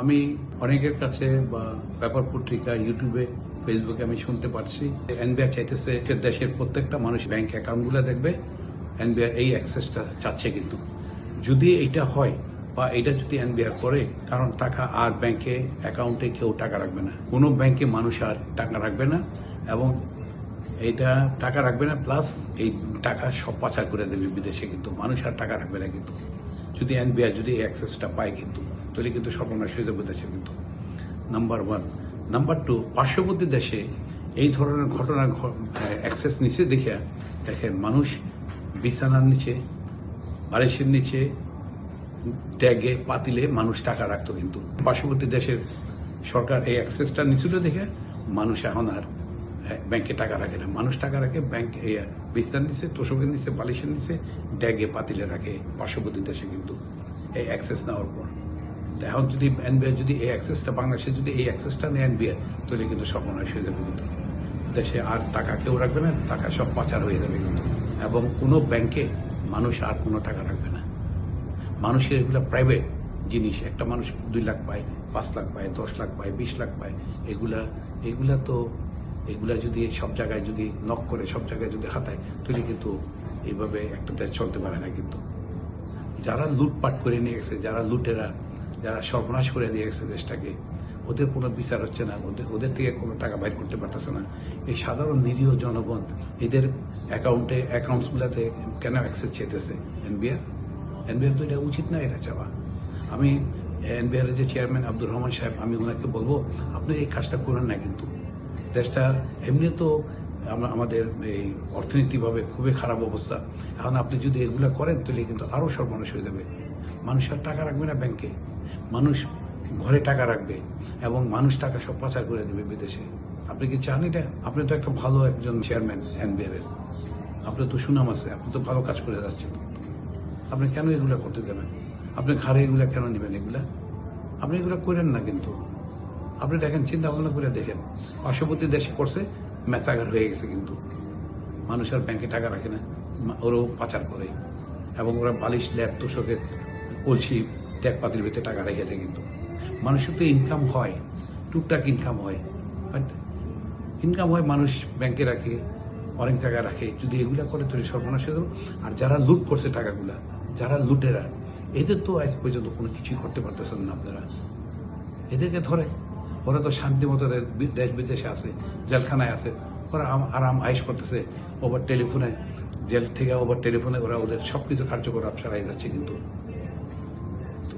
আমি অনেকের কাছে বা পেপার পত্রিকা ইউটিউবে ফেসবুকে আমি শুনতে পারছি। এনবিআর চাইতেছে দেশের প্রত্যেকটা মানুষ ব্যাংক অ্যাকাউন্টগুলো দেখবে, এনবিআর এই অ্যাক্সেসটা চাচ্ছে কিন্তু। যদি এটা হয় বা এটা যদি এনবিআর করে, কারণ টাকা আর ব্যাংকে অ্যাকাউন্টে কেউ টাকা রাখবে না। কোনো ব্যাংকে মানুষ আর টাকা রাখবে না এবং এইটা টাকা রাখবে না প্লাস এই টাকা সব পাচার করে দেবে বিদেশে কিন্তু। মানুষ আর টাকা রাখবে না কিন্তু। যদি এনবিআর, যদি অ্যাক্সেসটা পায় কিন্তু। তাহলে কিন্তু সর্বনাশ হয়ে যাবে দেশে কিন্তু। নাম্বার ওয়ান নাম্বার টু পার্শ্ববর্তী দেশে এই ধরনের ঘটনা অ্যাক্সেস নিচে দেখে দেখেন মানুষ বিছানার নিচে, বালিশের নিচে ট্যাগে পাতিলে মানুষ টাকা রাখতো কিন্তু। পার্শ্ববর্তী দেশের সরকার এই অ্যাক্সেসটা নিছিল দেখে মানুষ এখন আর ব্যাংকে টাকা রাখে না। মানুষ টাকা রাখে, ব্যাংক বিস্তার নিচে, তোষকের নিচে, বালিশের নিচে ড্যাগে পাতিলে রাখে পার্শ্ববর্তী দেশে কিন্তু এই অ্যাক্সেস নেওয়ার পর। এখন যদি এনবিআর যদি এই অ্যাক্সেসটা বাংলাদেশে যদি এই অ্যাক্সেসটা নেয় এনবিআর, তাহলে কিন্তু সর্বনাশ হয়ে যাবে কিন্তু। দেশে আর টাকা কেউ রাখবে না, টাকা সব পাচার হয়ে যাবে কিন্তু। এবং কোনো ব্যাংকে মানুষ আর কোনো টাকা রাখবে না। মানুষের এগুলো প্রাইভেট জিনিস, একটা মানুষ দুই লাখ পায়, পাঁচ লাখ পায়, দশ লাখ পায়, বিশ লাখ পায়, এগুলা এগুলা তো, এগুলা যদি সব জায়গায় যদি নক করে, সব জায়গায় যদি হাতায়, তাহলে কিন্তু এইভাবে একটা দেশ চলতে পারে না কিন্তু। যারা লুটপাট করে নিয়ে গেছে, যারা লুটেরা যারা সর্বনাশ করে দিয়ে গেছে দেশটাকে, ওদের কোনো বিচার হচ্ছে না, ওদের ওদের থেকে কোনো টাকা বাইর করতে পারতেছে না। এই সাধারণ নিরীহ জনগণ, এদের অ্যাকাউন্টে অ্যাকাউন্টসগুলোতে কেন অ্যাক্সেস চাইতেছে? এনবিআর? এনবিআর তো এটা উচিত না, এটা চাওয়া। আমি এনবিআর যে চেয়ারম্যান আব্দুর রহমান সাহেব, আমি ওনাকে বলব, আপনি এই কাজটা করেন না কিন্তু। দেশটা এমনি তো আমাদের এই অর্থনীতিভাবে খুবই খারাপ অবস্থা। এখন আপনি যদি এগুলো করেন, তাহলে কিন্তু আরও সর্বনাশ হয়ে যাবে। মানুষ আর টাকা রাখবে না ব্যাংকে। মানুষ ঘরে টাকা রাখবে এবং মানুষ টাকা সব পাচার করে দেবে বিদেশে। আপনি কি চান এটা? আপনি তো একটা ভালো একজন চেয়ারম্যান এনবিআর এর। আপনার তো সুনাম আছে, আপনি তো ভালো কাজ করে যাচ্ছেন। আপনি কেন এগুলো করতে যাবেন? আপনি ঘাড়ে এগুলো কেন নেবেন এগুলা? আপনি এগুলো করেন না কিন্তু। আপনি দেখেন চিন্তা ভাবনা করে দেখেন। পার্শ্ববর্তী দেশে করছে ম্যাচাগার হয়ে গেছে কিন্তু। মানুষ আর ব্যাংকে টাকা রাখে না ওরাও পাচার করে। এবং ওরা বালিশ, ল্যাব, তোষকের কলসি ট্যাগ পাতির ভিতরে টাকা রেখে দেয় কিন্তু। মানুষের তো ইনকাম হয়, টুকটাক ইনকাম হয় বাট ইনকাম হয় মানুষ ব্যাংকে রাখে, অনেক জায়গায় রাখে। যদি এগুলা করে তাহলে সর্বনাশ হয়ে আর যারা লুট করছে টাকাগুলা, যারা লুটেরা, এদের তো আজ পর্যন্ত কোনো কিছুই করতে পারতেছেন না আপনারা। এদেরকে ধরে, ওরা তো শান্তি মতো দেশ বিদেশে আছে, জেলখানায় আছে, ওরা আরাম আয়েস করতেছে ওভার টেলিফোনে জেল থেকে ওভার টেলিফোনে ওরা ওদের সব কিছু কার্যকলাপ চালাই যাচ্ছে কিন্তু।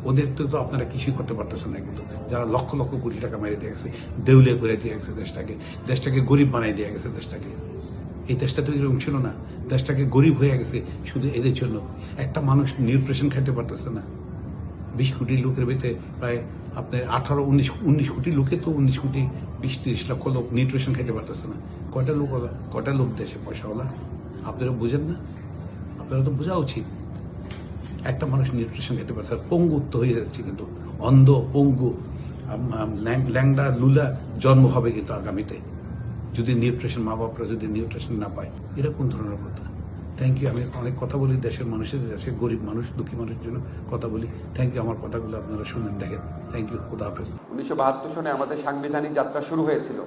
ওদের তো তো আপনারা কিছুই করতে পারতেছেন না কিন্তু। যারা লক্ষ লক্ষ কোটি টাকা মেরে দিয়ে গেছে, দেউলিয়া করে দিয়ে গেছে দেশটাকে দেশটাকে গরিব বানাই দিয়ে গেছে দেশটাকে। এই দেশটা তো এরকম ছিল না। দেশটাকে গরিব হয়ে গেছে শুধু এদের জন্য। একটা মানুষ নিউট্রিশন খেতে পারতেছে না। বিশ কোটি লোকের ভিতরে প্রায় আপনার আঠারো, উনিশ উনিশ কোটি লোকে তো উনিশ কোটি, বিশ, তিরিশ লক্ষ লোক নিউট্রিশন খেতে পারতেছে না। কয়টা লোক কয়টা লোক দেশে পয়সাওয়ালা? আপনারা বুঝেন না? আপনারা তো বোঝা উচিত। একটা মানুষ নিউট্রিশন খেতে পারছে আর পঙ্গুত্ব হয়ে যাচ্ছে কিন্তু। অন্ধ, পঙ্গু। ল্যাংড়া, লুলা জন্ম হবে কিন্তু আগামীতে। যদি নিউট্রিশন মা বাপরা যদি নিউট্রিশন না পায়, এটা কোন ধরনের কথা? থ্যাংক ইউ আমি অনেক কথা বলি দেশের মানুষের দেশের গরিব মানুষ, দুঃখী মানুষের জন্য কথা বলি। থ্যাংক ইউ আমার কথাগুলো আপনারা শুনেন, দেখেন। থ্যাংক ইউ খুদা হাফেজ। উনিশশো বাহাত্তর সনে আমাদের সাংবিধানিক যাত্রা শুরু হয়েছিল।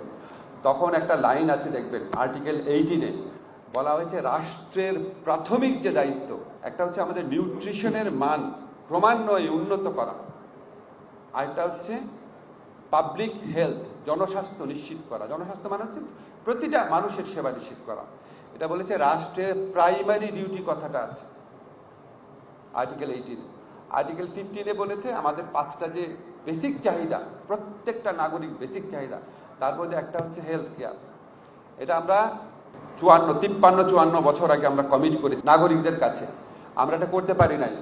তখন একটা লাইন আছে, দেখবেন, আর্টিকেল এইটিনে। বলা হয়েছে রাষ্ট্রের প্রাথমিক যে দায়িত্ব, একটা হচ্ছে আমাদের নিউট্রিশনের মান ক্রমান্বয়ে উন্নত করা। আরেকটা হচ্ছে পাবলিক হেলথ, জনস্বাস্থ্য নিশ্চিত করা। জনস্বাস্থ্য মানে হচ্ছে প্রতিটা মানুষের সেবা নিশ্চিত করা। এটা বলেছে রাষ্ট্রের প্রাইমারি ডিউটি কথাটা আছে। আর্টিকেল এইটিনে আর্টিকেল ফিফটিনে বলেছে আমাদের পাঁচটা যে বেসিক চাহিদা, প্রত্যেকটা নাগরিক বেসিক চাহিদা, তার মধ্যে একটা হচ্ছে হেলথ কেয়ার এটা আমরা চুয়ান্ন, তিপ্পান্ন, চুয়ান্ন বছর আগে আমরা কমিট করেছি, নাগরিকদের কাছে। আমরা এটা করতে পারি নাই।